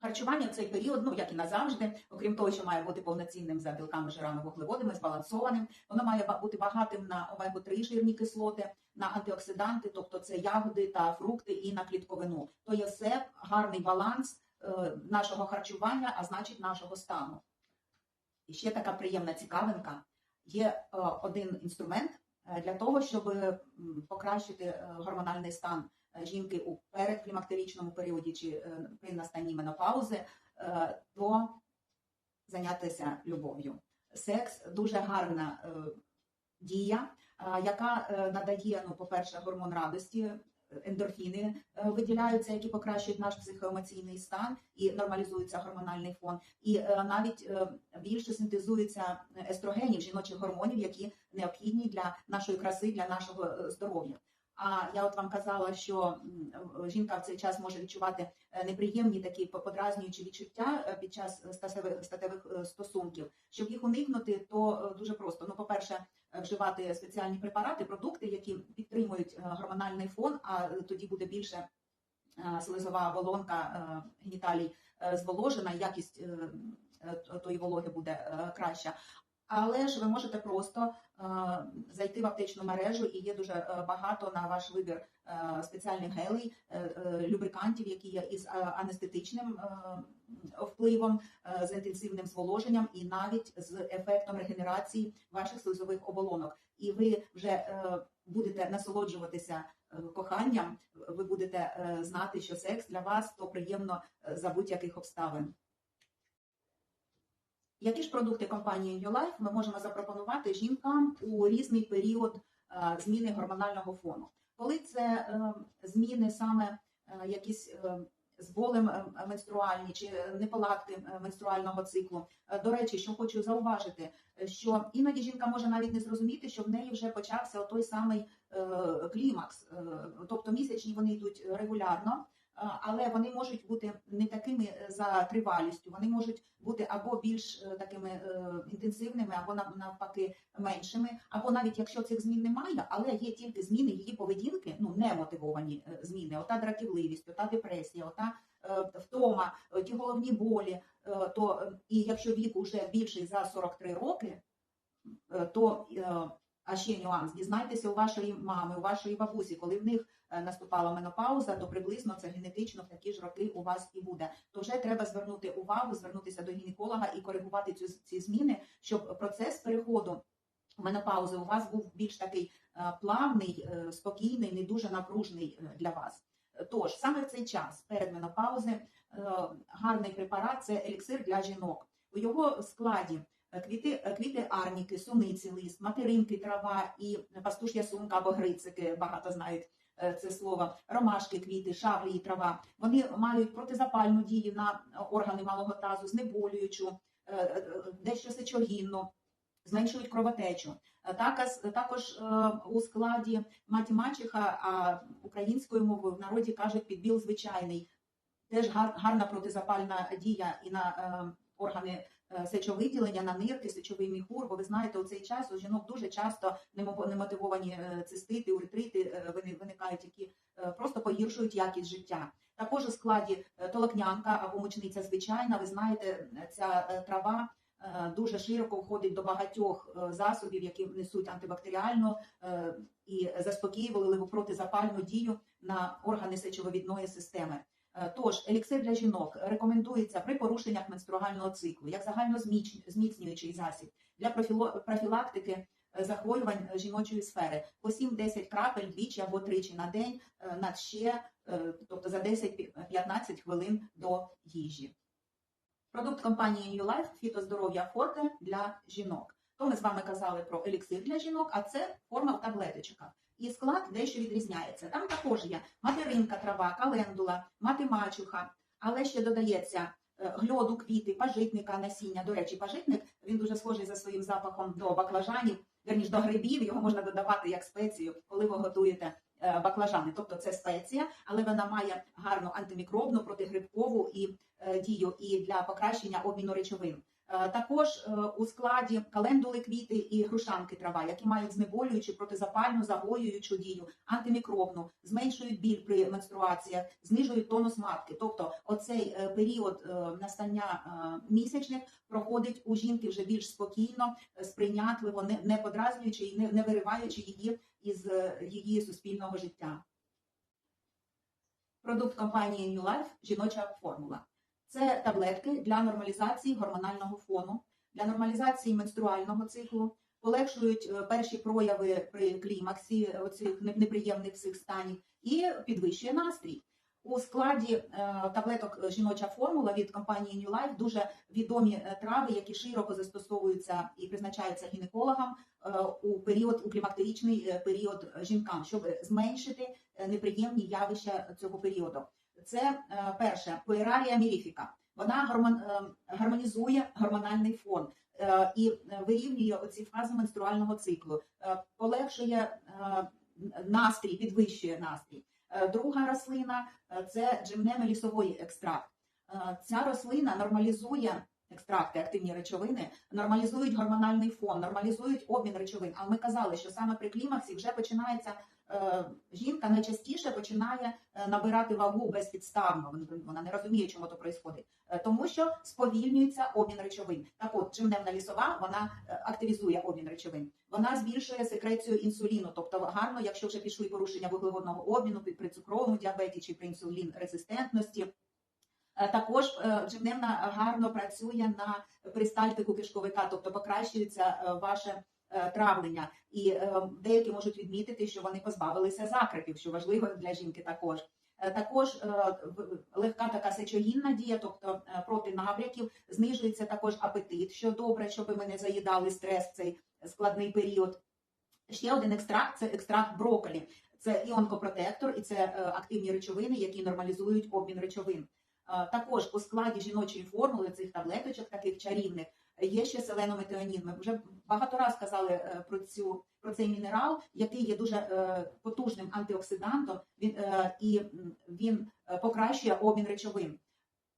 Харчування в цей період, ну як і назавжди, окрім того, що має бути повноцінним за білками, жирами, вуглеводами, збалансованим, воно має бути багатим на омегу 3 жирні кислоти, на антиоксиданти, тобто це ягоди та фрукти, і на клітковину. То є все гарний баланс е, нашого харчування, а значить нашого стану. І ще така приємна цікавинка. Є е, один інструмент е, для того, щоб покращити гормональний стан жінки у передклімактеричному періоді чи е, при настанні менопаузи, е, то зайнятися любов'ю. Секс дуже гарна е, дія, е, яка е, надає, ну, по-перше, гормон радості, е, ендорфіни е, виділяються, які покращують наш психоемоційний стан і нормалізується гормональний фон. І е, навіть е, більше синтезується естрогенів, жіночих гормонів, які необхідні для нашої краси, для нашого е, здоров'я. А я от вам казала, що жінка в цей час може відчувати е, неприємні такі подразнюючі відчуття е, під час статевих, е, стосунків. Щоб їх уникнути, то дуже просто. Ну, по-перше, вживати спеціальні препарати, продукти, які підтримують гормональний фон, а тоді буде більше слизова оболонка геніталій зволожена, якість тої вологи буде краща. Але ж ви можете просто е, зайти в аптечну мережу, і є дуже е, багато на ваш вибір е, спеціальних гелей, любрикантів, які є із анестетичним впливом, з інтенсивним зволоженням і навіть з ефектом регенерації ваших слизових оболонок. І ви вже будете насолоджуватися коханням, ви будете знати, що секс для вас то приємно за будь-яких обставин. Які ж продукти компанії YouLife ми можемо запропонувати жінкам у різний період е, зміни гормонального фону? Коли це е, зміни саме е, якісь з болем менструальні чи неполадки менструального циклу? До речі, що хочу зауважити, що іноді жінка може навіть не зрозуміти, що в неї вже почався той самий клімакс, тобто місячні вони йдуть регулярно. Але вони можуть бути не такими е, за тривалістю, вони можуть бути або більш е, такими е, інтенсивними, або навпаки меншими, або навіть якщо цих змін немає, але є тільки зміни її поведінки, ну не мотивовані е, зміни, ота дратівливість, ота депресія, ота втома, ті головні болі. То і якщо вік уже більший за 43 роки, то а ще нюанс, дізнайтеся у вашої мами, у вашої бабусі, коли в них е, наступала менопауза, то приблизно це генетично в такі ж роки у вас і буде. То вже треба звернути увагу, звернутися до гінеколога і коригувати цю, ці зміни, щоб процес переходу менопаузи у вас був більш такий е, плавний, е, спокійний, не дуже напружний для вас. Тож саме в цей час перед менопаузи гарний препарат це еліксир для жінок. У його складі квіти, е, квіти арніки, суниці, лист, материнки, трава і пастуш'я сумка або грицики, багато знають е, це слово, ромашки, квіти, шавлі і трава. Вони мають протизапальну дію на органи малого тазу, знеболюючу, е, дещо сечогінну, зменшують кровотечу. Також, також у складі мать мачеха, а українською мовою в народі кажуть підбіл звичайний. Теж гар- гарна протизапальна дія і на органи сечовиділення, на нирки, сечовий міхур. Бо ви знаєте, у цей час у жінок дуже часто немо- немотивовані е, цистити, уретрити е, виникають, які е, просто погіршують якість життя. Також у складі е, толокнянка або мучниця звичайна. Ви знаєте, ця е, трава е, дуже широко входить до багатьох е, засобів, які несуть антибактеріальну е, і заспокоювали протизапальну дію на органи сечовивідної системи. Е, Тож еліксир для жінок рекомендується при порушеннях менструального циклу як загальнозміцнюючий засіб для профілактики е, захворювань жіночої сфери по 7-10 крапель двічі або тричі на день е, на ще, тобто за 10-15 хвилин до їжі. Продукт компанії YouLife – фітоздоров'я Форте для жінок. То ми з вами казали про еліксир для жінок, а це форма в таблеточках. І склад дещо відрізняється. Там також є материнка, трава, календула, мати мачуха, але ще додається е, гльоду, квіти, пажитника, насіння. До речі, пажитник він дуже схожий за своїм запахом до баклажанів, верніш до грибів. Його можна додавати як спецію, коли ви готуєте е, баклажани. Тобто це спеція, але вона має гарну антимікробну, протигрибкову і е, дію і для покращення обміну речовин. Е, Також е, у складі календули квіти і грушанки трава, які мають знеболюючу, протизапальну, загоюючу дію, антимікробну, зменшують біль при менструаціях, знижують тонус матки. Тобто, оцей е, період настання місячних проходить у жінки вже більш спокійно, сприйнятливо, не, подразнюючи і не, вириваючи її із її суспільного життя. Продукт компанії New Life жіноча формула. Це таблетки для нормалізації гормонального фону, для нормалізації менструального циклу, полегшують е, перші прояви при клімаксі е, оцих неприємних всіх станів і підвищує настрій. У складі е, таблеток жіноча формула від компанії New Life дуже відомі трави, які широко застосовуються і призначаються гінекологам у період у клімактеричний е, період жінкам, щоб зменшити неприємні явища цього періоду. Це е, перше поерарія міріфіка. Вона е, гармонізує гормональний фон е, і вирівнює оці фази менструального циклу, полегшує настрій, підвищує настрій. Друга рослина це джемнеми лісової екстракт. Ця рослина нормалізує екстракти, активні речовини, нормалізують гормональний фон, нормалізують обмін речовин. А ми казали, що саме при клімаксі вже починається жінка найчастіше починає е, набирати вагу безпідставно. Вона не розуміє, чому то відбувається. Тому що сповільнюється обмін речовин. Так от, джимневна лісова вона е, активізує обмін речовин. Вона збільшує секрецію інсуліну. Тобто гарно, якщо вже пішли порушення вуглеводного обміну при- цукровому діабеті чи при інсулін резистентності. Е, Також е, джимневна гарно працює на перистальтику кишковика, тобто покращується е, ваше е, травлення. І е, деякі можуть відмітити, що вони позбавилися закрипів, що важливо для жінки також. Е, Також е, легка така сечогінна дія, тобто е, проти набряків, знижується також апетит, що добре, щоб ми не заїдали стрес в цей складний період. Ще один екстракт це екстракт брокколі. Це і онкопротектор, і це е, активні речовини, які нормалізують обмін речовин. Е, Також у складі жіночої формули цих таблеточок, таких чарівних, е, є ще селенометеонін. Ми вже багато раз казали е, про цю про цей мінерал, який є дуже е, потужним антиоксидантом. Він е, і він покращує обмін речовин.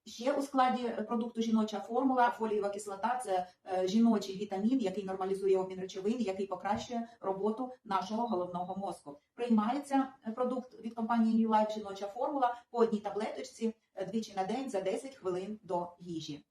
Ще у складі продукту жіноча формула фолієва кислота це жіночий вітамін, який нормалізує обмін речовин, який покращує роботу нашого головного мозку. Приймається продукт від компанії New Life жіноча формула по одній таблеточці двічі на день за 10 хвилин до їжі.